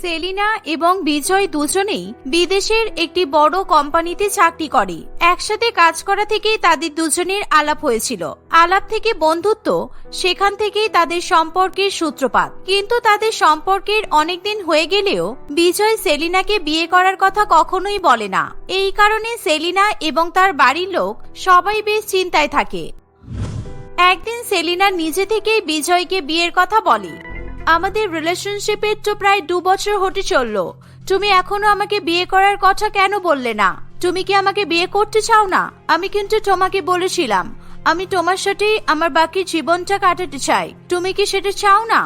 সেলিনা এবং বিজয় দুজনেই বিদেশের একটি বড় কোম্পানিতে চাকরি করে। একসাথে কাজ করা থেকেই তাদের দুজনের আলাপ হয়েছিল। আলাপ থেকে বন্ধুত্ব, সেখান থেকেই তাদের সম্পর্কের সূত্রপাত। কিন্তু তাদের সম্পর্কের অনেকদিন হয়ে গেলেও বিজয় সেলিনাকে বিয়ে করার কথা কখনোই বলে না। এই কারণে সেলিনা এবং তার বাড়ির লোক সবাই বেশ চিন্তায় থাকে। একদিন সেলিনা নিজে থেকেই বিজয়কে বিয়ের কথা বলে। আমাদের রিলেশনশিপের তো প্রায় দু বছর হতে চলল। তুমি এখনও আমাকে বিয়ে করার কথা কেন বললে না? তুমি কি আমাকে বিয়ে করতে চাও না? আমি কিন্তু তোমাকে বলেছিলাম, আমি তোমার সাথেই আমার বাকি জীবনটা কাটাতে চাই। তুমি কি সেটা চাও না?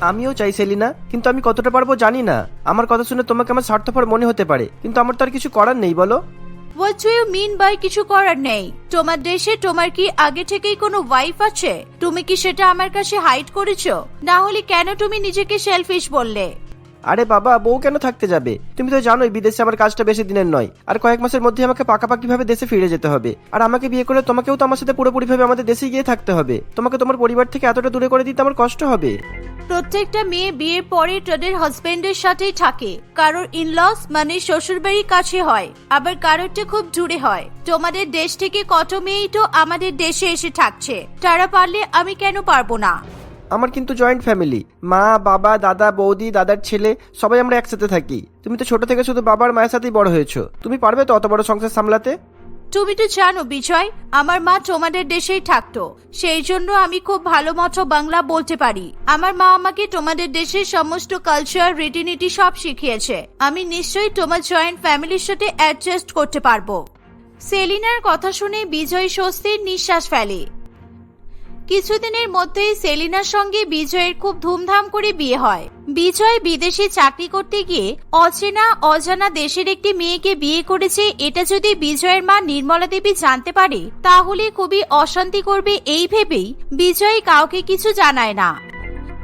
আমিও চাই, সেলিনা, কিন্তু আমি কতটা পারব জানি না। আমার কথা শুনে তোমাকে আমার স্বার্থপর মনে হতে পারে, কিন্তু আমার তো আর কিছু করার নেই, বলো। হোয়াট ইউ মিন বাই কিছু করার নেই? তোমার দেশে তোমার কি আগে থেকেই কোনো ওয়াইফ আছে? তুমি কি সেটা আমার কাছে হাইড করেছ? না হলে কেন তুমি নিজেকে সেলফিশ বললে? আরে বাবা, বউ কেন থাকতে যাবে? তুমি তো জানোই, বিদেশে আমার কাজটা বেশি দিনের নয়। আর কয়েক মাসের মধ্যে আমাকে পাকাপাকি ভাবে দেশে ফিরে যেতে হবে? আর আমাকে বিয়ে করে তোমাকেও তো আমার সাথে পুরোপুরি ভাবে আমাদের দেশে গিয়ে থাকতে হবে। তোমাকে তোমার পরিবার থেকে এতটা দূরে করে দিতে আমার কষ্ট হবে। প্রত্যেকটা মেয়ে বিয়ের পরে তাদের হাজবেন্ডের সাথেই থাকে। কারোর ইনলস মানে শ্বশুরবাড়ির কাছে হয়, আবার কারোরটা খুব দূরে হয়। তোমাদের দেশ থেকে কত মেয়েই তো আমাদের দেশে এসে থাকছে? তারা পারলে আমি কেন পারব না? আমার কিন্তু জয়েন্ট ফ্যামিলি মা, বাবা, দাদা, বৌদি, দাদার ছেলে, সবাই আমরা একসাথে থাকি। তুমি তো ছোট থেকে শুধু বাবার মায়ের সাথেই বড় হয়েছো। তুমি পারবে তো অত বড় সংসার সামলাতে? তুমি তো জানো বিজয়, আমার মা তোমাদের দেশেই থাকতো। সেই জন্য আমি খুব ভালো মতো বাংলা বলতে পারি। আমার মা আমাকে তোমাদের দেশের সমস্ত কালচার রীতিনীতি সব শিখিয়েছে। আমি নিশ্চয়ই তোমার জয়েন্ট ফ্যামিলির সাথে অ্যাডজাস্ট করতে পারব। সেলিনার কথা শুনে বিজয় স্বস্তির নিঃশ্বাস ফেলে। কিছুদিনের মধ্যেই সেলিনার সঙ্গে বিজয়ের খুব ধুমধাম করে বিয়ে হয়। বিজয় বিদেশে চাকরি করতে গিয়ে অচেনা, অজানা দেশের একটি মেয়েকে বিয়ে করেছে, এটা যদি বিজয়ের মা নির্মলা দেবী জানতে পারে, তাহলে খুবই অশান্তি করবে এই ভেবেই বিজয় কাউকে কিছু জানায় না।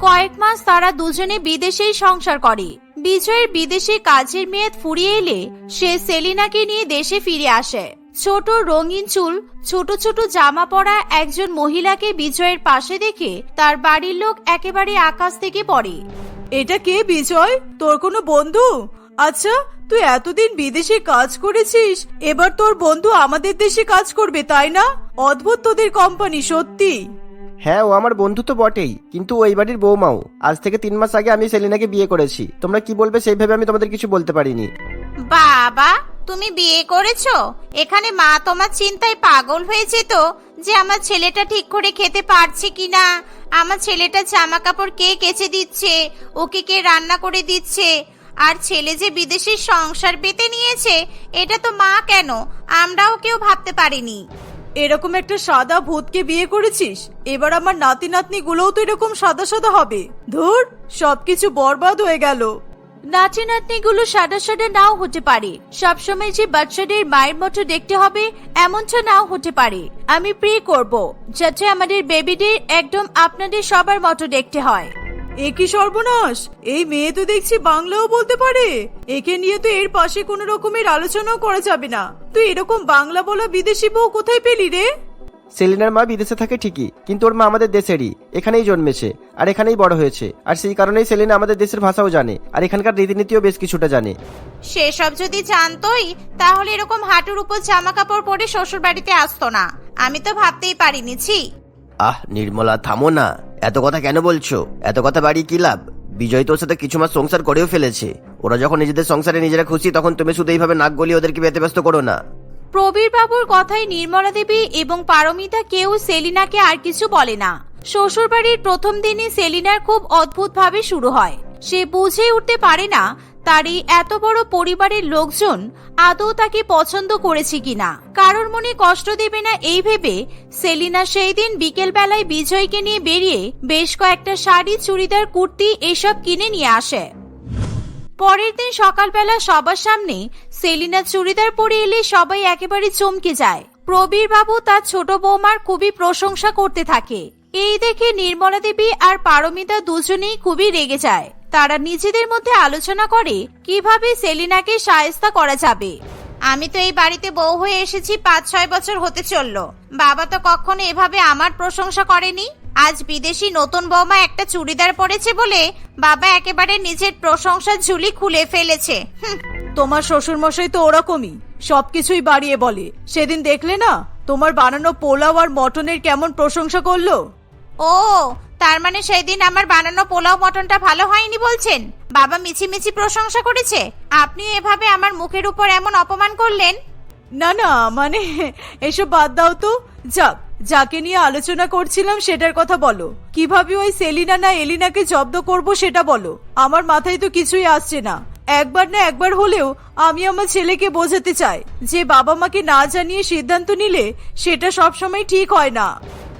কয়েক মাস তারা দুজনে বিদেশেই সংসার করে। বিজয়ের বিদেশে কাজের মেয়াদ ফুরিয়ে এলে সে সেলিনাকে নিয়ে দেশে ফিরে আসে। ছোট রঙিন চুল ছোট ছোট জামা পরা একজন মহিলাকে বিজয়ের পাশে দেখে তার বাড়ির লোক একেবারে আকাশ থেকে পড়ে। এটা কে বিজয়? তোর কোনো বন্ধু? আচ্ছা তুই এতদিন বিদেশে কাজ করেছিস এবার তোর বন্ধু আমাদের দেশে কাজ করবে তাই না? অদ্ভুত তোদের কোম্পানি সত্যি। হ্যাঁ ও আমার বন্ধু তো বটেই কিন্তু ওই বাড়ির বৌমাও। আজ থেকে তিন মাস আগে আমি সেলিনাকে বিয়ে করেছি। তোমরা কি বলবে সেইভাবে আমি তোমাদের কিছু বলতে পারিনি। বাবা, তুমি বিয়ে করেছ? এখানে মা তোমার চিন্তায় পাগল হয়েছে তো যে আমার ছেলেটা ঠিক করে খেতে পারছে কিনা। আমার ছেলেটা জামা কাপড় কে কেচে দিচ্ছে? ওকে কে রান্না করে দিচ্ছে? আর ছেলে যে বিদেশের সংসার পেতে নিয়েছে, এটা তো মা কেন? আমরাও কেউ ভাবতে পারিনি। এরকম একটা সাদা ভূতকে বিয়ে করেছিস? এবার আমার নাতি নাতনি গুলোও তো এরকম সাদা সাদা হবে। ধুর, সবকিছু বরবাদ হয়ে গেল। নাতি নাতনিগুলো সাদা সাদা নাও হতে পারে। সবসময় যে বাচ্চাদের মায়ের মতো দেখতে হবে, এমনটা নাও হতে পারে। আমি প্রে করব, যাতে আমাদের বেবিদের একদম আপনাদের সবার মতো দেখতে হয়। এ কি সর্বনাশ? এই মেয়ে তো দেখছি বাংলাও বলতে পারে। একে নিয়ে তো এর পাশে কোনো রকমের আলোচনাও করা যাবে না। তুই এরকম বাংলা বলা বিদেশি বউ কোথায় পেলি রে? সেলিনার মা বিদেশে থাকে ঠিকই কিন্তু ওর মা আমাদের দেশেরই এখানেই জন্মেছে আর এখানেই বড় হয়েছে আর সেই কারণেই সেলিনা আমাদের দেশের ভাষাও জানে আর এখানকার রীতিনীতিও বেশ কিছুটা জানে। সেসব যদি জানতোই তাহলে এরকম হাঁটুর উপর জামা কাপড় পরে শ্বশুর বাড়িতে আসতো না। আমি তো ভাবতেই পারিনি ছি। আহ নির্মলা থামো না। এত কথা কেন বলছো? এত কথা বাড়ি কি লাভ? বিজয় তোর সাথে কিছু মাস সংসার করেও ফেলেছে। ওরা যখন নিজেদের সংসারে নিজেরা খুশি তখন তুমি শুধু এইভাবে নাক গলিয়ে ওদেরকে বেতে ব্যস্ত করো না। প্রবীর বাবুর কথায় নির্মলা দেবী এবং পারমিতা কেউ সেলিনাকে আর কিছু বলে না। শ্বশুরবাড়ির প্রথম দিনই সেলিনার খুব অদ্ভুতভাবে শুরু হয়। সে বুঝে উঠতে পারে না তার এই এত বড় পরিবারের লোকজন আদৌ তাকে পছন্দ করেছে কিনা। কারোর মনে কষ্ট দেবে না এই ভেবে সেলিনা সেই দিন বিকেল বেলায় বিজয়কে নিয়ে বেরিয়ে বেশ কয়েকটা শাড়ি, চুড়িদার, কুর্তি এসব কিনে নিয়ে আসে। পরের দিন সকালবেলা সবার সামনে সেলিনা চুড়িদার পরে এলে সবাই একেবারে চমকে যায়। প্রবীর বাবু তার ছোট বৌমার খুবই প্রশংসা করতে থাকে। এই দেখে নির্মলা দেবী আর পারমিতা দুজনেই খুবই রেগে যায়। তারা নিজেদের মধ্যে আলোচনা করে কীভাবে সেলিনাকে সায়স্তা করা যাবে। আমি তো এই বাড়িতে বউ হয়ে এসেছি, পাঁচ ছয় বছর হতে চলল। বাবা তো কখনো এভাবে আমার প্রশংসা করেনি? আজ বিদেশি নতুন বৌমা একটা চুড়িদার পরেছে বলে বাবা একেবারে নিজের প্রশংসার ঝুলি খুলে ফেলেছে। তোমার শ্বশুর মশাই তো ওরকমই সবকিছুই বাড়িয়ে বলে। সেদিন দেখলে না তোমার বানানো পোলাও আর মটনের কেমন প্রশংসা করল? ও তার মানে সেদিন আমার বানানো পোলাও মটনটা ভালো হয়নি বলছেন? বাবা মিছিমিছি প্রশংসা করেছে? আপনি এভাবে আমার মুখের উপর এমন অপমান করলেন? না না মানে এসব বাদ দাও তো। যাক যাকে নিয়ে আলোচনা করছিলাম সেটার কথা বলো। কীভাবে ওই সেলিনা না এলিনাকে জব্দ করব সেটা বলো। আমার মাথায় তো কিছুই আসছে না। একবার না একবার হলেও আমি আমার ছেলেকে বোঝাতে চাই। যে বাবা মাকে না জানিয়ে সিদ্ধান্ত নিলে সেটা সবসময় ঠিক হয় না।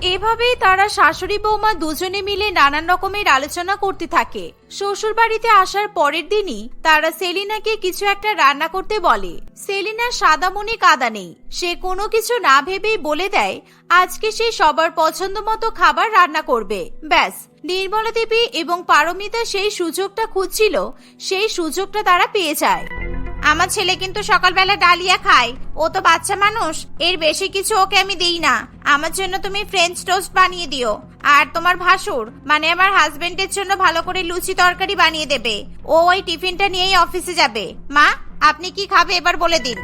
এভাবেই তারা শাশুড়ি বৌমা দুজনে মিলে নানান রকমের আলোচনা করতে থাকে। শ্বশুর বাড়িতে আসার পরের দিনই তারা সেলিনাকে কিছু একটা রান্না করতে বলে। সেলিনার সাদা মনে কাদা নেই। সে কোনো কিছু না ভেবেই বলে দেয়, আজকে সে সবার পছন্দ মতো খাবার রান্না করবে। ব্যাস নির্মলা দেবী এবং পারমিতা সেই সুযোগটা খুঁজছিল, সেই সুযোগটা তারা পেয়ে যায়। আমার ছেলে কিন্তু সকালবেলা ডালিয়া খায়। ও তো বাচ্চা মানুষ, এর বেশি কিছু ওকে আমি দিই না। আমার জন্য তুমি ফ্রেঞ্চ টোস্ট বানিয়ে দিও। আর তোমার ভাসুর মানে আমার হাজবেন্ডের জন্য ভালো করে লুচি তরকারি বানিয়ে দেবে। ও ওই টিফিনটা নিয়েই অফিসে যাবে। মা, আপনি কি খাবে এবার বলে দিন।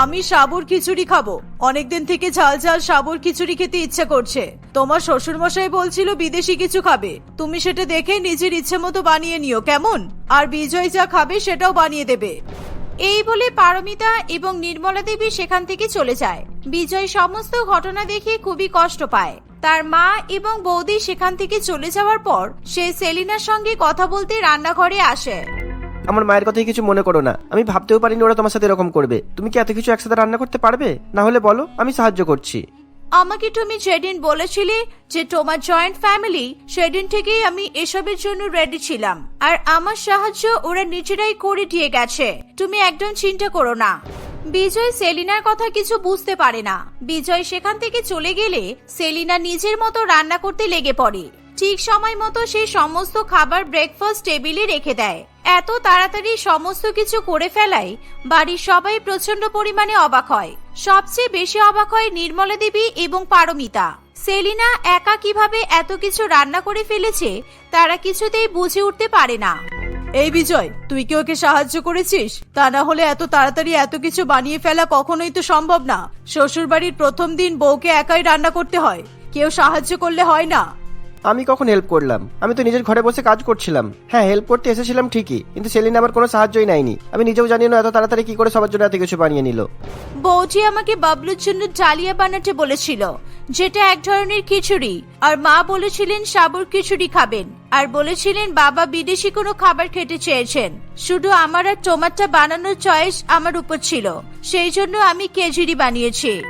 আমি সাবুর খিচুড়ি খাব। অনেকদিন থেকে ঝাল ঝাল সাবুর খিচুড়ি খেতে ইচ্ছে করছে। তোমার শ্বশুর মশাই বলছিল বিদেশি কিছু খাবে। তুমি সেটা দেখে নিজের ইচ্ছে মতো বানিয়ে নিও, কেমন? আর বিজয় যা খাবে সেটাও বানিয়ে দেবে। এই বলে পারমিতা এবং নির্মলা দেবী সেখান থেকে চলে যায়। বিজয় সমস্ত ঘটনা দেখে খুবই কষ্ট পায়। তার মা এবং বৌদি সেখান থেকে চলে যাওয়ার পর সে সেলিনার সঙ্গে কথা বলতে রান্নাঘরে আসে। আমার মায়ের কথাই কিছু মনে করো না। আমি ভাবতেও পারিনি ওরা তোমার সাথে এরকম করবে। তুমি কি এত কিছু একসাথে রান্না করতে পারবে? না হলে বলো, আমি সাহায্য করছি। আমাকে তুমি যেদিন বলেছিলে যে তোমার জয়েন্ট ফ্যামিলি সেদিন থেকেই আমি এসবের জন্য রেডি ছিলাম। আর আমার সাহায্য ওরা নিজেরাই করে দিয়ে গেছে। তুমি একদম চিন্তা করো না। বিজয় সেলিনার কথা কিছু বুঝতে পারে না। বিজয় সেখান থেকে চলে গেলে সেলিনা নিজের মতো রান্না করতে লেগে পড়ে। ঠিক সময় মতো সে সমস্ত খাবার ব্রেকফাস্ট টেবিলে রেখে দেয়। এত তাড়াতাড়ি সমস্ত কিছু করে ফেলায়, বাড়ির সবাই প্রচণ্ড পরিমাণে অবাক হয়। সবচেয়ে বেশি অবাক হয় নির্মলা দেবী এবং পারমিতা। সেলিনা একা কীভাবে এত কিছু রান্না করে ফেলেছে, তারা কিছুতেই বুঝে উঠতে পারে না। এই বিজয়, তুই কি ওকে সাহায্য করেছিস? তা না হলে এত তাড়াতাড়ি এত কিছু বানিয়ে ফেলা কখনোই তো সম্ভব না। শ্বশুর বাড়ির প্রথম দিন বউকে একাই রান্না করতে হয়। কেউ সাহায্য করলে হয় না। আমি কখন হেল্প করলাম? আমি তো নিজের ঘরে বসে কাজ করছিলাম। হ্যাঁ হেল্প করতে এসেছিলাম ঠিকই কিন্তু সেলিন আমার কোনো সাহায্যই নেয়নি। আমি নিজেও জানি না এত তাড়াতাড়ি কি করে সবার জন্য এত কিছু বানিয়ে নিল। বৌজি আমাকে বাবলুর জন্য ডালিয়া বানাতে বলেছিল যেটা এক ধরনের খিচুড়ি। আর মা বলেছিলেন সাবুর খিচুড়ি খাবেন। আর বলেছিলেন বাবা বিদেশি কোনো খাবার খেতে চেয়েছেন। শুধু আমার আর টোমাটটা বানানোর চয়েস আমার উপর ছিল। সেই জন্য আমি কেজুরি বানিয়েছি।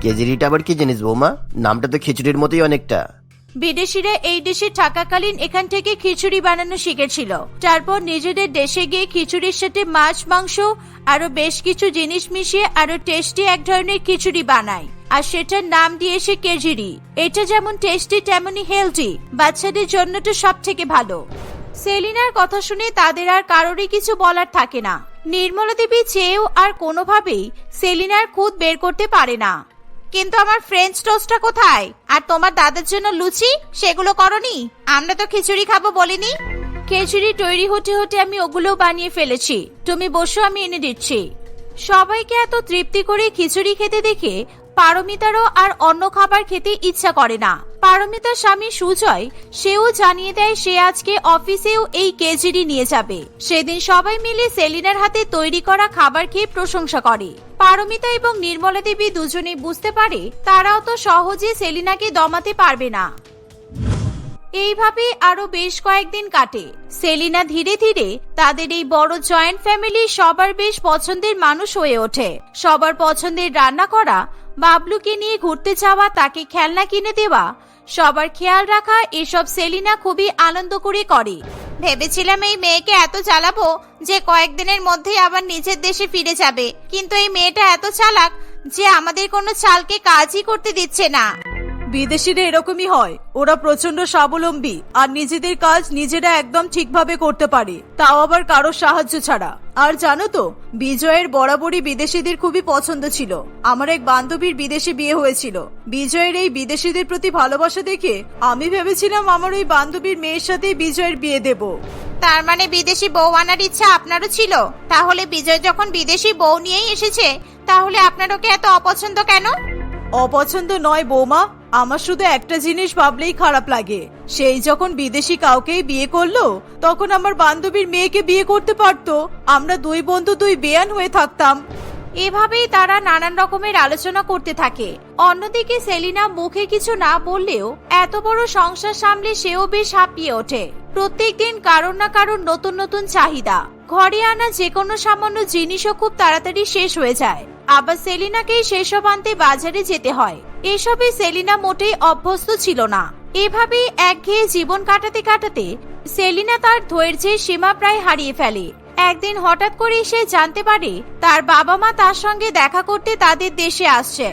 কেজরিটা আবার কি জিনিস বৌমা? নামটা তো খিচুড়ির মতোই অনেকটা। বিদেশিরা এই দেশে থাকাকালীন এখান থেকে খিচুড়ি বানানো শিখেছিল। তারপর নিজেদের দেশে গিয়ে খিচুড়ির সাথে মাছ, মাংস, আরও বেশ কিছু জিনিস মিশিয়ে আরও টেস্টি এক ধরনের খিচুড়ি বানায়। আর সেটার নাম দিয়েছে কেজিরি। এটা যেমন টেস্টি, তেমনই হেলদি। বাচ্চাদের জন্য তো সব থেকে ভালো। সেলিনার কথা শুনে তাদের আর কারোরই কিছু বলার থাকে না। নির্মলা দেবী চেয়েও আর কোনোভাবেই সেলিনার খুদ বের করতে পারে না। কিন্তু আমার ফ্রেঞ্চ টোস্টটা কোথায়? আর তোমার দাদার জন্য লুচি? সেগুলো করনি? আমরা তো খিচুড়ি খাব বলিনি। খিচুড়ি তৈরি হতে হতে আমি ওগুলো বানিয়ে ফেলেছি। তুমি বসো, আমি এনে দিচ্ছি। সবাইকে এত তৃপ্তি করে খিচুড়ি খেতে দেখে পারমিতারও আর অন্য খাবার খেতে ইচ্ছা করে না। পারমিতার স্বামী সুজয়, সেও জানিয়ে দেয় সে আজকে অফিসেও এই কেজিরি নিয়ে যাবে। সেদিন সবাই মিলে সেলিনার হাতে তৈরি করা খাবার খেয়ে প্রশংসা করে। পারমিতা এবং নির্মলা দেবী দুজনেই বুঝতে পারে, তারাও তো সহজে সেলিনাকে দমাতে পারবে না। এইভাবে আরও বেশ কয়েকদিন কাটে। সেলিনা ধীরে ধীরে তাদের এই বড় জয়েন্ট ফ্যামিলি সবার বেশ পছন্দের মানুষ হয়ে ওঠে। সবার পছন্দের রান্না করা, বাবলুকে নিয়ে ঘুরতে যাওয়া, তাকে খেলনা কিনে দেওয়া সবার খেয়াল রাখা, এসব সেলিনা খুবই আনন্দ করে করে। ভেবেছিলাম এই মেয়েকে এত চালাবো যে কয়েকদিনের মধ্যেই আবার নিজের দেশে ফিরে যাবে। কিন্তু এই মেয়েটা এত চালাক যে আমাদের কোনো চালকে কাজই করতে দিচ্ছে না। বিদেশিরা এরকমই হয়। ওরা প্রচণ্ড স্বাবলম্বী আর নিজেদের কাজ নিজেরা একদম ঠিকভাবে করতে পারে। তাও আবার কারোর সাহায্য ছাড়া। আর জানো তো বিজয়ের বরাবরই বিদেশিদের খুবই পছন্দ ছিল। আমার এক বান্ধবীর বিদেশে বিয়ে হয়েছিল। বিজয়ের এই বিদেশিদের প্রতি ভালোবাসা দেখে আমি ভেবেছিলাম আমার ওই বান্ধবীর মেয়ের সাথে বিজয়ের বিয়ে দেব। তার মানে বিদেশি বউ আনার ইচ্ছা আপনারও ছিল? তাহলে বিজয় যখন বিদেশি বউ নিয়েই এসেছে তাহলে আপনার ওকে এত অপছন্দ কেন? অপছন্দ নয় বৌমা আমার শুধু একটা জিনিস ভাবলেই খারাপ লাগে। সেই যখন বিদেশি কাউকেই বিয়ে করল, তখন আমার বান্ধবীর মেয়েকে বিয়ে করতে পারতো। আমরা দুই বন্ধু দুই বেয়ান হয়ে থাকতাম। এভাবেই তারা নানান রকমের আলোচনা করতে থাকে। অন্যদিকে সেলিনা মুখে কিছু না বললেও এত বড় সংসার সামলে সেও বেশ হাঁপিয়ে ওঠে। প্রত্যেক দিন কারোর না কারোর নতুন নতুন চাহিদা। ঘরে আনা যে কোনো সামান্য জিনিসও খুব তাড়াতাড়ি শেষ হয়ে যায়। আবার সেলিনাকেই সেসব আনতে বাজারে যেতে হয়। এসবে সেলিনা মোটেই অভ্যস্ত ছিল না। এভাবেই একঘেয়ে জীবন কাটাতে কাটাতে সেলিনা তার ধৈর্যের সীমা প্রায় হারিয়ে ফেলে। একদিন হঠাৎ করে সে জানতে পারে তার বাবা মা তার সঙ্গে দেখা করতে তাদের দেশে আসছে।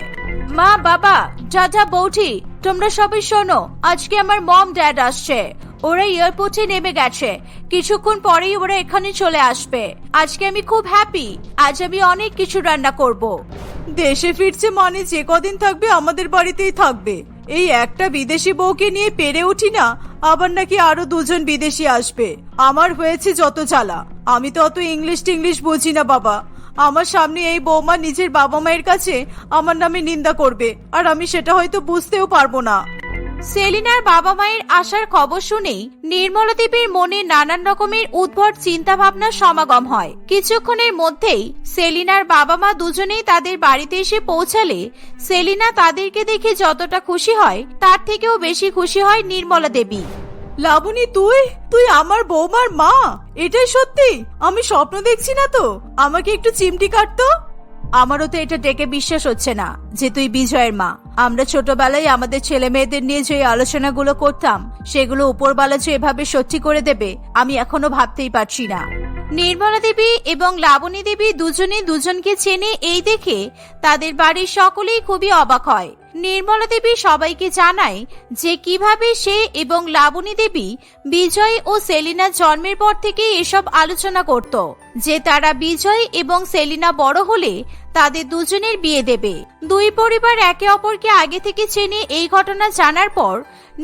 মা, বাবা যাজা বৌঠি তোমরা সবাই শোনো, আজকে আমার মম ড্যাড আসছে। ওরা এয়ারপোর্টে নেমে গেছে। কিছুক্ষণ পরেই ওরা এখানে চলে আসবে। আজকে আমি খুব হ্যাপি আজ আমি অনেক কিছু রান্না করব। দেশে ফিরছে মানে যে কদিন থাকবে আমাদের বাড়িতেই থাকবে। এই একটা বিদেশি বউকে নিয়ে পেরে উঠি না, আবার নাকি আরও দুজন বিদেশি আসবে। আমার হয়েছে যত জ্বালা। আমি তো অত ইংলিশ টিংলিশ বুঝি না, বাবা। আমার সামনে এই বৌমা নিজের বাবা মায়ের কাছে আমার নামে নিন্দা করবে, আর আমি সেটা হয়তো বুঝতেও পারব না। সেলিনার বাবা মায়ের আসার খবর শুনেই নির্মলা দেবীর মনে নানান রকমের উদ্ভট চিন্তা ভাবনার সমাগম হয়। কিছুক্ষণের মধ্যেই সেলিনার বাবা মা দুজনেই তাদের বাড়িতে এসে পৌঁছালে সেলিনা তাদেরকে দেখে যতটা খুশি হয়, তার থেকেও বেশি খুশি হয় নির্মলা দেবী লাবণী, তুই? তুই আমার বৌমার মা। এটাই সত্যি? আমি স্বপ্ন দেখছি না তো? আমাকে একটু চিমটি কাটতো আমারও তো এটা ডেকে বিশ্বাস হচ্ছে না যে তুই বিজয়ের মা। আমরা ছোটবেলায় আমাদের ছেলে মেয়েদের নিয়ে যে আলোচনাগুলো করতাম, সেগুলো উপরবালা যে এভাবে সত্যি করে দেবে, আমি এখনও ভাবতেই পারছি না। নির্মলা দেবী এবং লাবণী দেবী দুজনে দুজনকে চেনে এই দেখে তাদের বাড়ির সকলেই খুবই অবাক হয়। নির্মলা দেবী সবাইকে জানায় যে কীভাবে সে এবং লাবণী দেবী, বিজয় ও সেলিনার জন্মের পর থেকে এসব আলোচনা করত। যে তারা বিজয় এবং সেলিনা বড় হলে তাদের দুজনের বিয়ে দেবে। দুই পরিবার একে অপরকে আগে থেকে চেনে এই ঘটনা জানার পর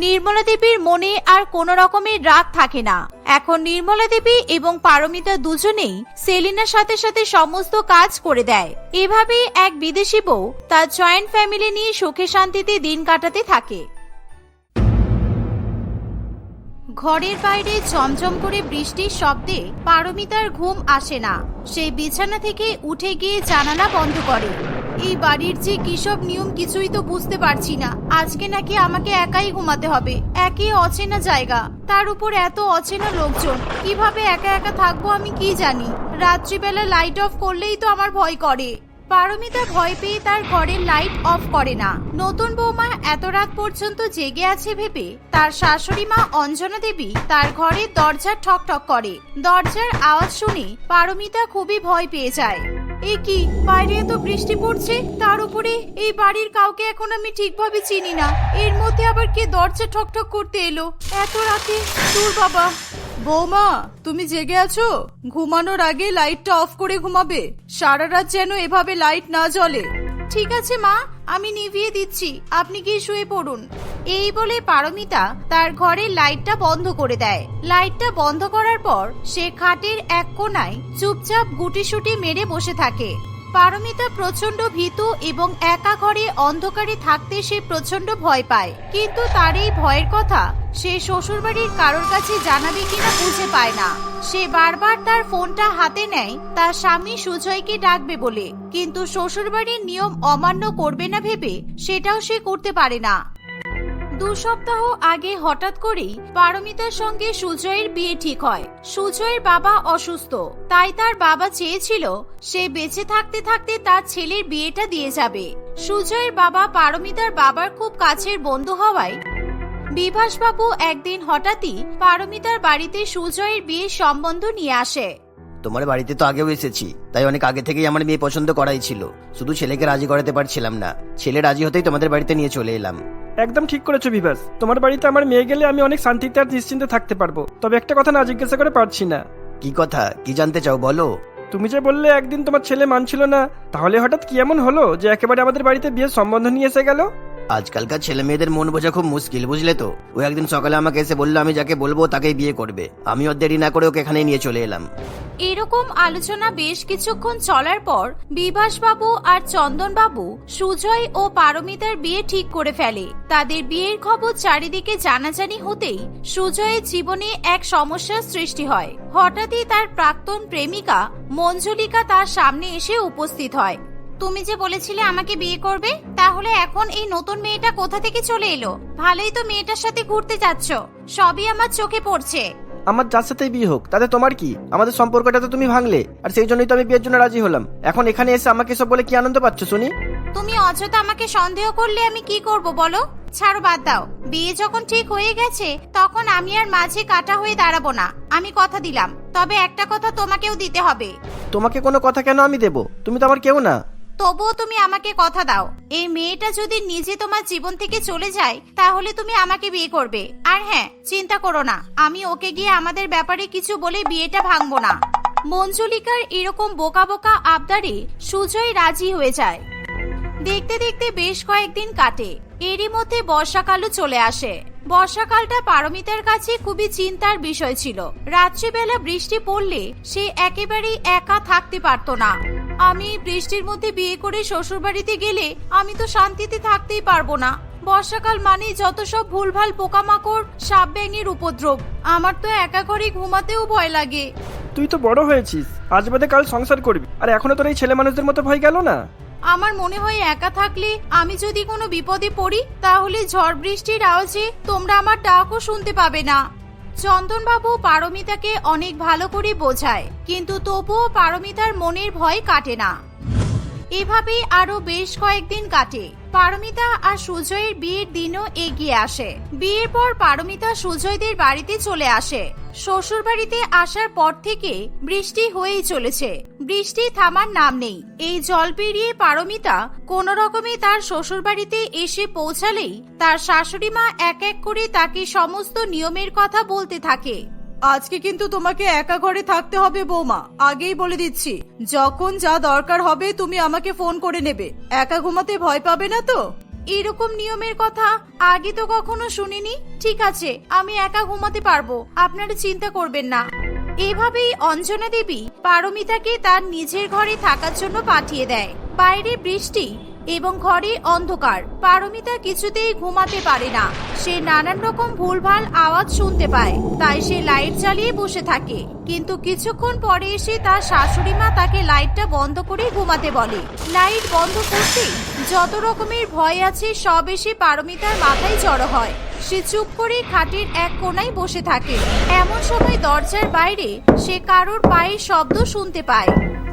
নির্মলা দেবীর মনে আর কোন রকমের রাগ থাকে না। এখন নির্মলা দেবী এবং পারমিতা দুজনেই সেলিনার সাথে সাথে সমস্ত কাজ করে দেয়। এভাবেই এক বিদেশি বউ তার জয়েন্ট ফ্যামিলি নিয়ে সুখে শান্তিতে দিন কাটাতে থাকে। ঘরের বাইরে চমচম করে বৃষ্টির শব্দে পারমিতার ঘুম আসে না। সেই বিছানা থেকে উঠে গিয়ে জানালা বন্ধ করে। এই বাড়ির যে কিসব নিয়ম কিছুই তো বুঝতে পারছি না। আজকে নাকি আমাকে একাই ঘুমাতে হবে। একই অচেনা জায়গা। তার উপর এত অচেনা লোকজন। কীভাবে একা একা থাকব আমি কি জানি। রাত্রিবেলা লাইট অফ করলেই তো আমার ভয় করে। পারমিতা ভয় পেয়ে তার ঘরের লাইট অফ করে না। নতুন বৌমা এত রাত পর্যন্ত জেগে আছে ভেবে, তার শাশুড়ি মা অঞ্জনা দেবী তার ঘরের দরজা ঠকঠক ঠক করে। দরজার আওয়াজ শুনে পারমিতা খুবই ভয় পেয়ে যায়। এ কি, বাইরে এত বৃষ্টি পড়ছে? তার উপরে এই বাড়ির কাউকে এখন আমি ঠিকভাবে চিনি না। এর মধ্যে আবার কে দরজা ঠক ঠক করতে এলো? এত রাতে? দূর বাবা। বৌমা, তুমি জেগে আছো? ঘুমানোর আগে লাইটটা অফ করে ঘুমাবে। সারা রাত যেন এভাবে লাইট না জ্বলে। ঠিক আছে মা, আমি নিভিয়ে দিচ্ছি। আপনি গিয়ে শুয়ে পড়ুন। এই বলে পারমিতা তার ঘরের লাইটটা বন্ধ করে দেয়। লাইটটা বন্ধ করার পর সে খাটের এক কোনায় চুপচাপ গুটিসুটি মেরে বসে থাকে। পারমিতা প্রচণ্ড ভীতু এবং একা ঘরে অন্ধকারে থাকতে সে প্রচণ্ড ভয় পায়। কিন্তু তার এই ভয়ের কথা সে শ্বশুরবাড়ির কারোর কাছে জানাবে কিনা বুঝে পায় না। সে বারবার তার ফোনটা হাতে নেয়, তার স্বামী সুজয়কে ডাকবে বলে। কিন্তু শ্বশুরবাড়ির নিয়ম অমান্য করবে না ভেবে সেটাও সে করতে পারে না। দু সপ্তাহ আগে হঠাৎ করেই পারমিতার সঙ্গে সুজয়ের বিয়ে ঠিক হয়। সুজয়ের বাবা অসুস্থ। তাই তার বাবা চেয়েছিল সে বেঁচে থাকতে থাকতে তার ছেলের বিয়েটা দিয়ে যাবে। সুজয়ের বাবা পারমিতার বাবার খুব কাছের বন্ধু হওয়ায় বিভাসবাবু একদিন হঠাৎই পারমিতার বাড়িতে সুজয়ের বিয়ের সম্বন্ধ নিয়ে আসে। তোমার বাড়িতে তো আগেও এসেছি, তাই অনেক আগে থেকেই আমার মেয়ে পছন্দ করাই ছিল। শুধু ছেলেকে রাজি করাতে পারছিলাম না, ছেলে রাজি হতেই তোমাদের বাড়িতে নিয়ে চলে এলাম। একদম ঠিক করেছ বিভাস। তোমার বাড়িতে আমার মেয়ে গেলে আমি অনেক শান্তিতে আর নিশ্চিন্তে থাকতে পারব। তবে একটা কথা না জিজ্ঞাসা করে পারছি না। কি কথা? কি জানতে চাও বলো। তুমি যে বললে একদিন তোমার ছেলে মানছিল না তাহলে হঠাৎ কি এমন হলো যে একেবারে আমাদের বাড়িতে বিয়ের সম্বন্ধ নিয়ে এসে গেল? আজকালকার ছেলে মেয়েদের মন বোঝা খুব মুশকিল, বুঝলে তো? ও একদিন সকালে আমাকে এসে বলল, আমি যাকে বলব তাকেই বিয়ে করবে। আমি ওর দেরি না করে ওকে এখানে নিয়ে চলে এলাম। এরকম আলোচনা বেশ কিছুক্ষণ চলার পর বিভাস বাবু আর চন্দন বাবু সুজয় ও পারমিতার বিয়ে ঠিক করে ফেলে। তাদের বিয়ের খবর চারিদিকে জানাজানি হতেই সুজয়ের জীবনে এক সমস্যার সৃষ্টি হয়। হঠাৎই তার প্রাক্তন প্রেমিকা মঞ্জুলিকা তার সামনে এসে উপস্থিত হয়। তুমি যে বলেছিলে আমাকে বিয়ে করবে তাহলে এখন এই নতুন মেয়েটা কোথা থেকে চলে এলো? ভালোই তো মেয়েটার সাথে ঘুরতে যাচ্ছ। সবই আমার চোখে পড়ছে। আমার যার সাথেই বিয়ে হোক তাতে তোমার কি? আমাদের সম্পর্কটা তো তুমি ভাঙলে আর সেই জন্যই তো আমি বিয়ের জন্য রাজি হলাম। এখন এখানে এসে আমাকে সব বলে কি আনন্দ পাচ্ছ শুনি? তুমি অযথা আমাকে সন্দেহ করলে আমি কি করব বলো? ছাড়ো বাদ দাও। বিয়ে যখন ঠিক হয়ে গেছে তখন আমি আর মাঝে কাটা হয়ে দাঁড়াবো না। আমি কথা দিলাম। তবে একটা কথা তোমাকেও দিতে হবে। তোমাকে কোনো কথা কেন আমি দেবো? তুমি তো আমার কেউ না। তবুও তুমি আমাকে কথা দাও। এই মেয়েটা যদি নিজে তোমার জীবন থেকে চলে যায়, তাহলে তুমি আমাকে বিয়ে করবে। আর হ্যাঁ চিন্তা করো না। আমি ওকে গিয়ে আমাদের ব্যাপারে কিছু বলে বিয়েটা ভাঙবো না। মঞ্জুলিকার এরকম বোকা বোকা আবদারে সুজয় রাজি হয়ে যায়। দেখতে দেখতে বেশ কয়েকদিন কাটে। এরই মধ্যে বর্ষাকালও চলে আসে। বর্ষাকালটা পারমিতার কাছে খুবই চিন্তার বিষয় ছিল। রাত্রিবেলা বৃষ্টি পড়লে সে একেবারেই একা থাকতে পারত না। আমি বৃষ্টির মধ্যে বিয়ে করে শ্বশুরবাড়িতে গেলে আমি তো শান্তিতে থাকতেই পারব না। বর্ষাকাল মানে যত সব ভুলভাল পোকামাকড় সাপ ব্যাঙের উপদ্রব। আমার তো একা ঘরে ঘুমাতেও ভয় লাগে। তুই তো বড় হয়েছিস। আজ বাদে কাল সংসার করবি। আর এখনও তোর এই ছেলে মানুষদের মতো ভয় গেল না? আমার মনে হয় একা থাকলে আমি যদি কোনো বিপদে পড়ি তাহলে ঝড় বৃষ্টির আওয়াজে তোমরা আমার ডাকও শুনতে পাবে না। চন্দনবাবু পারমিতাকে অনেক ভালো করে বোঝায় কিন্তু তবুও পারমিতার মনের ভয় কাটে না। এভাবেই আরও বেশ কয়েকদিন কাটে। পারমিতা আর সুজয়ের বিয়ের দিনও এগিয়ে আসে। বিয়ের পর পারমিতা সুজয়দের বাড়িতে চলে আসে। শ্বশুর বাড়িতে আসার পর থেকে বৃষ্টি হয়েই চলেছে। বৃষ্টি থামার নাম নেই। এই জল পেরিয়ে পারমিতা কোন রকমে তার শ্বশুর বাড়িতে এসে পৌঁছালেই তার শাশুড়ি মা এক এক করে তাকে সমস্ত নিয়মের কথা বলতে থাকে। আজকে কিন্তু তোমাকে একা ঘরে থাকতে হবে বৌমা। আগেই বলে দিচ্ছি, যখন যা দরকার হবে তুমি আমাকে ফোন করে নেবে। একা ঘুমাতে ভয় পাবে না তো? এরকম নিয়মের কথা আগে তো কখনো শুনিনি। ঠিক আছে, আমি একা ঘুমাতে পারব, আপনারা চিন্তা করবেন না। এভাবেই অঞ্জনা দেবী পারমিতাকে তার নিজের ঘরে থাকার জন্য পাঠিয়ে দেয়। বাইরে বৃষ্টি এবং ঘরে অন্ধকার। পারমিতা কিছুতেই ঘুমাতে পারে না। সে নানান রকম ভুলভাল আওয়াজ শুনতে পায়। তাই সে লাইট জ্বালিয়ে বসে থাকে। কিন্তু কিছুক্ষণ পরে এসে তার শাশুড়ি মা তাকে লাইটটা বন্ধ করে ঘুমাতে বলে। লাইট বন্ধ করতে যত রকমের ভয় আছে, সব এসে পারমিতার মাথায় জড়ো হয়। সে চুপ করে খাটের এক কোনায় বসে থাকে। এমন সময় দরজার বাইরে সে কারোর পায়ের শব্দ শুনতে পায়।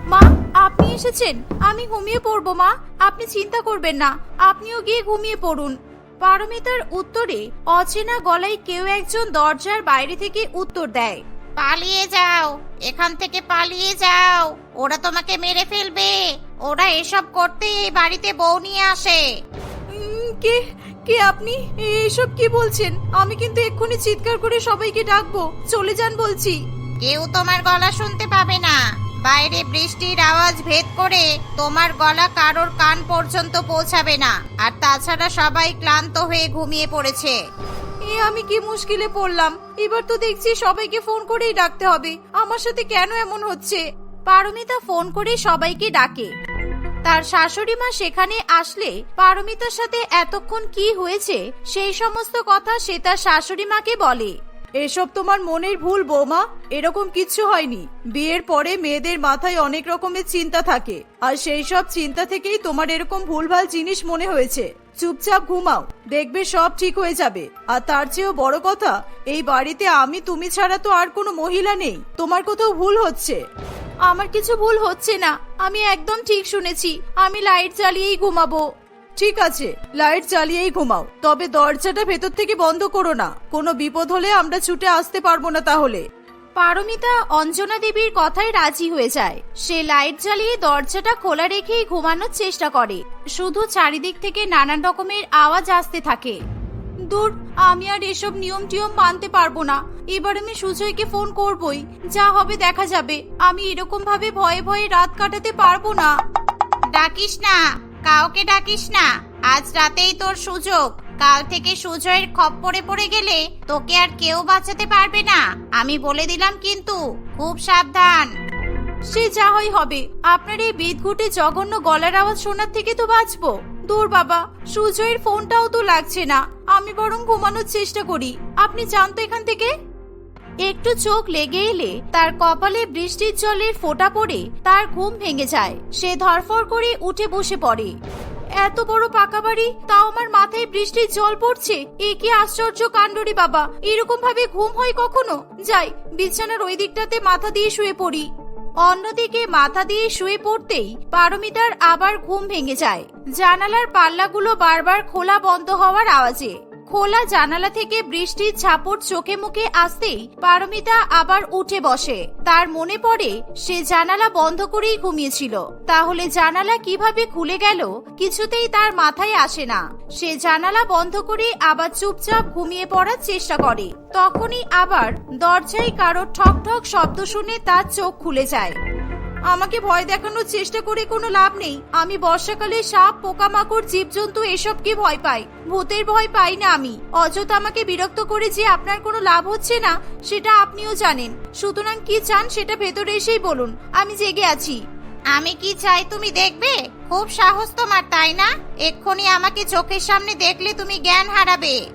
মা আপনি এসেছেন। আমি ঘুমিয়ে পড়ব মা। আপনি চিন্তা করবেন না। আপনিও গিয়ে ঘুমিয়ে পড়ুন। পারমিতার উত্তরে অচেনা গলায় কেউ একজন দরজার বাইরে থেকে উত্তর দেয়। পালিয়ে যাও। এখান থেকে পালিয়ে যাও। ওরা তোমাকে মেরে ফেলবে। ওরা এসব করতে এই বাড়িতে বউ নিয়ে আসে। কে? কে আপনি? এইসব কি বলছেন? আমি কিন্তু এক্ষুনি চিৎকার করে সবাইকে ডাকবো। চলে যান বলছি। কেউ তোমার গলা শুনতে পাবে না। বাইরে বৃষ্টির আওয়াজ ভেদ করে তোমার গলা কারোর কান পর্যন্ত পৌঁছাবে না। আর তাছাড়া সবাই ক্লান্ত হয়ে ঘুমিয়ে পড়েছে। এ আমি কি মুশকিলে পড়লাম? এবার তো দেখছি সবাইকে ফোন করেই ডাকতে হবে। আমার সাথে কেন এমন হচ্ছে? পারমিতা ফোন করে সবাইকে ডাকে। তার শাশুড়ি মা সেখানে আসলে পারমিতার সাথে এতক্ষণ কি হয়েছে সেই সমস্ত কথা সে তার শাশুড়ি মাকে বলে। এসব তোমার মনের ভুল, বৌমা। এরকম কিচ্ছু হয়নি। বিয়ের পরে মেয়েদের মাথায় অনেক রকমের চিন্তা থাকে। আর সেই সব চিন্তা থেকেই তোমার এরকম ভুলভাল জিনিস মনে হয়েছে। চুপচাপ ঘুমাও। দেখবে সব ঠিক হয়ে যাবে। আর তার চেয়েও বড় কথা, এই বাড়িতে আমি তুমি ছাড়া তো আর কোনো মহিলা নেই। তোমার কোথাও ভুল হচ্ছে? আমার কিছু ভুল হচ্ছে না। আমি একদম ঠিক শুনেছি। আমি লাইট জ্বালিয়েই ঘুমাবো। ঠিক আছে লাইট জ্বালিয়েই ঘুমাও তবে দরজাটা ভেতর থেকে বন্ধ করো না। কোনো বিপদ হলে আমরা ছুটে আসতে পারব না তাহলে। পারমিতা অঞ্জনা দেবীর কথায় রাজি হয়ে যায়। সে লাইট জ্বালিয়ে দরজাটা খোলা রেখেই ঘুমানোর চেষ্টা করে। শুধু চারিদিক থেকে নানান রকমের আওয়াজ আসতে থাকে। দূর আমি আর এসব নিয়ম টিয়ম মানতে পারব না। এবার আমি সুজয়কে ফোন করবই। যা হবে দেখা যাবে। আমি এরকম ভাবে ভয়ে ভয়ে রাত কাটাতে পারব না। ডাকিস না। কাউকে ডাকিস না। আজ রাতেই তোর সুযোগ। কাল থেকে সুজয়ের খপ্পরে পড়ে গেলে তোকে আর কেউ বাঁচাতে পারবে না। আমি বলে দিলাম কিন্তু, খুব সাবধান। সে যাহাই হবে। আপনার এই বিদঘুটে জঘন্য গলার আওয়াজ শোনার থেকে তো বাঁচবো। দূর বাবা, সুজয়ের ফোনটাও তো লাগছে না। আমি বরং ঘুমানোর চেষ্টা করি। আপনি যান তো এখান থেকে। একটু চোখ লেগে এলে তার কপালে বৃষ্টির জলের ফোঁটা পড়ে তার ঘুম ভেঙে যায়। সে ধরফর করে উঠে বসে পড়ে। এত বড় পাকা বাড়ি? তাও আমার মাথায় বৃষ্টির জল পড়ছে? এ কি আশ্চর্য কাণ্ডরি বাবা! এরকম ভাবে ঘুম হয় কখনো? যাই, বিছানার ওই দিকটাতে মাথা দিয়ে শুয়ে পড়ি। অন্যদিকে মাথা দিয়ে শুয়ে পড়তেই পারমিতার আবার ঘুম ভেঙে যায়। জানালার পাল্লাগুলো বারবার খোলা বন্ধ হওয়ার আওয়াজে খোলা জানালা থেকে বৃষ্টির ঝাপট চোখে মুখে আসতেই পারমিতা আবার উঠে বসে। তার মনে পড়ে, সে জানালা বন্ধ করেই ঘুমিয়েছিল। তাহলে জানালা কীভাবে খুলে গেল কিছুতেই তার মাথায় আসে না। সে জানালা বন্ধ করে আবার চুপচাপ ঘুমিয়ে পড়ার চেষ্টা করে। তখনই আবার দরজায় কারও ঠক ঠক শব্দ শুনে তার চোখ খুলে যায়। আমাকে ভয় দেখানোর চেষ্টা করে কোনো লাভ নেই। আমি বর্ষাকালে সাপ, পোকামাকড়, জীবজন্তু এসবকে ভয় পাই? ভূতের ভয় পাই না আমি। অযথা আমাকে বিরক্ত করে যে আপনার কোনো লাভ হচ্ছে না, সেটা আপনিও জানেন। সুতরাং কি চান সেটা ভেতরে এসেই বলুন। আমি জেগে আছি। আমি কি চাই তুমি দেখবে? খুব সাহস তোমার, তাই না? এক্ষুনি আমাকে চোখের সামনে দেখলে তুমি জ্ঞান হারাবে।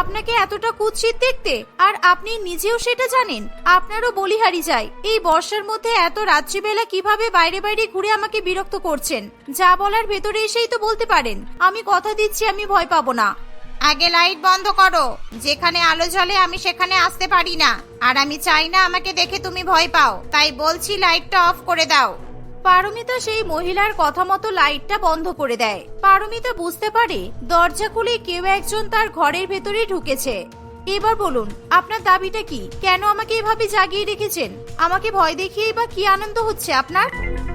আপনাকে এতটা কুৎসিত দেখতে, আর আপনি নিজেও সেটা জানেন। আপনারও বলিহারি যায়, এই বর্ষার মধ্যে এত রাত্রিবেলা কীভাবে বাইরে বাইরে ঘুরে আমাকে বিরক্ত করছেন? যা বলার ভেতরে এসেই তো বলতে পারেন, আমি কথা দিচ্ছি, আমি ভয় পাবো না। আগে লাইট বন্ধ করো, যেখানে আলো জ্বলে আমি সেখানে আসতে পারি না। আর আমি চাই না আমাকে দেখে তুমি ভয় পাও, তাই বলছি লাইটটা অফ করে দাও। পারমিতা সেই মহিলার কথা মতো লাইটটা বন্ধ করে দেয়। পারমিতা বুঝতে পারে দরজা খুলে কেউ একজন তার ঘরের ভেতরে ঢুকেছে। এবার বলুন, আপনার দাবিটা কি? কেন আমাকে এভাবে জাগিয়ে রেখেছেন? আমাকে ভয় দেখিয়েই বা কি আনন্দ হচ্ছে আপনার?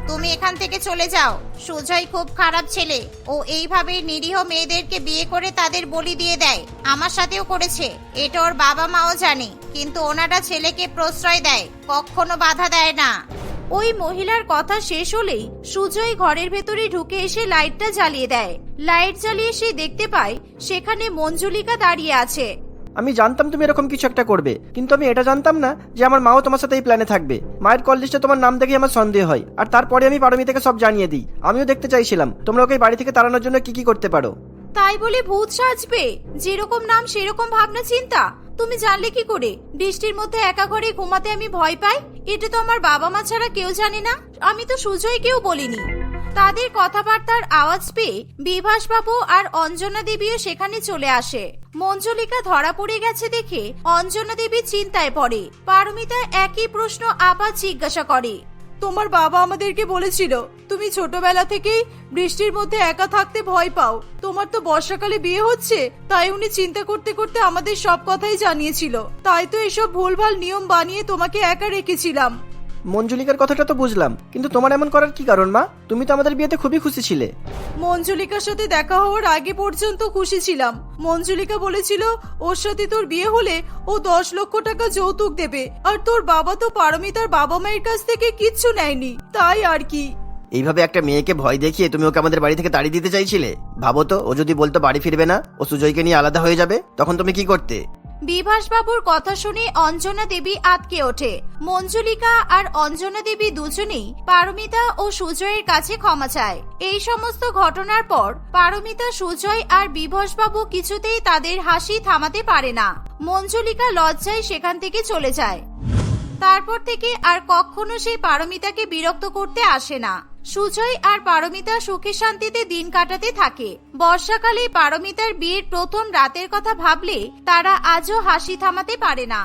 তুমি এখান থেকে চলে যাও। সুজয় খুব খারাপ ছেলে। ও এইভাবে নিরীহ মেয়েদেরকে বিয়ে করে তাদের বলি দিয়ে দেয়। আমার সাথেও করেছে। এটা ওর বাবা মাও জানে। কিন্তু ওনারা ছেলেকে প্রশ্রয় দেয়। কখনো বাধা দেয় না। ওই মহিলার কথা শেষ হলেই সুজয় ঘরের ভেতরে ঢুকে এসে লাইটটা জ্বালিয়ে দেয়। লাইট জ্বালিয়ে সে দেখতে পায় সেখানে মঞ্জুলিকা দাঁড়িয়ে আছে। আমি জানতাম তুমি এরকম কিছু একটা করবে কিন্তু আমি এটা জানতাম না যে আমার মাও তোমার সাথে এই প্ল্যানে থাকবে। মায়ের কল লিস্টে তোমার নাম দেখে আমার সন্দেহ হয় আর তারপরে আমি পারমিতাকে সব জানিয়ে দিই। আমিও দেখতে চাইছিলাম তোমরা ওকে বাড়ি থেকে তাড়ানোর জন্য কি কি করতে পারো। তাই বলে ভূত সাজবে? যেরকম নাম সেরকম ভাবনা চিন্তা? তুমি জানলে কি করে? বৃষ্টির মধ্যে একা ঘরে ঘুমাতে আমি ভয় পাই? এটা তো আমার বাবা মা ছাড়া কেউ জানে না। আমি তো সুজয় কেউ বলিনি। তাদের কথাবার্তার আওয়াজ পেয়ে বিভাস বাবু আর অঞ্জনা দেবীও সেখানে চলে আসে। মঞ্জলিকা ধরা পড়ে গেছে দেখে অঞ্জনা দেবী চিন্তায় পড়ে। পারমিতা একই প্রশ্ন আবার জিজ্ঞাসা করে। তোমার বাবা আমাদেরকে বলেছিল, তুমি ছোটবেলা থেকেই বৃষ্টির মধ্যে একা থাকতে ভয় পাও। তোমার তো বর্ষাকালে বিয়ে হচ্ছে, তাই উনি চিন্তা করতে করতে আমাদের সব কথাই জানিয়েছিল। তাই তো এসব ভুলভাল নিয়ম বানিয়ে তোমাকে একা রেখেছিলাম। মঞ্জুলিকার কথাটা তো বুঝলাম কিন্তু তোমার এমন করার কি কারণ মা? তুমি তো আমাদের বিয়েতে খুবই খুশি ছিলে। মঞ্জুলিকার সাথে দেখা হওয়ার আগে পর্যন্ত খুশি ছিলাম। মঞ্জুলিকা বলেছিল ওর সাথে তোর বিয়ে হলে ও দশ লক্ষ টাকা যৌতুক দেবে আর তোর বাবা তো পারমিতার বাবা মায়ের কাছ থেকে কিচ্ছু নেয়নি তাই আর কি? এইভাবে একটা মেয়েকে ভয় দেখিয়ে তুমি ওকে আমাদের বাড়ি থেকে তাড়িয়ে দিতে চাইছিলে? ভাবো তো ও যদি বলতো বাড়ি ফিরবে না ও সুজয়কে নিয়ে আলাদা হয়ে যাবে তখন তুমি কি করতে? বিভাস বাবুর কথা শুনে অঞ্জনা দেবী আতকে ওঠে। মঞ্জুলিকা আর অঞ্জনা দেবী দুজনেই পারমিতা ও সুজয়ের কাছে ক্ষমা চায়। এই সমস্ত ঘটনার পর পারমিতা, সুজয় আর বিভাস বাবু কিছুতেই তাদের হাসি থামাতে পারে না। মঞ্জুলিকা লজ্জায় সেখান থেকে চলে যায়। তারপর থেকে আর কখনো সেই পারমিতাকে বিরক্ত করতে আসে না। সুজয় আর পারমিতা সুখে শান্তিতে দিন কাটাতে থাকে। বর্ষাকালে পারমিতার বিয়ের প্রথম রাতের কথা ভাবলে তারা আজও হাসি থামাতে পারে না।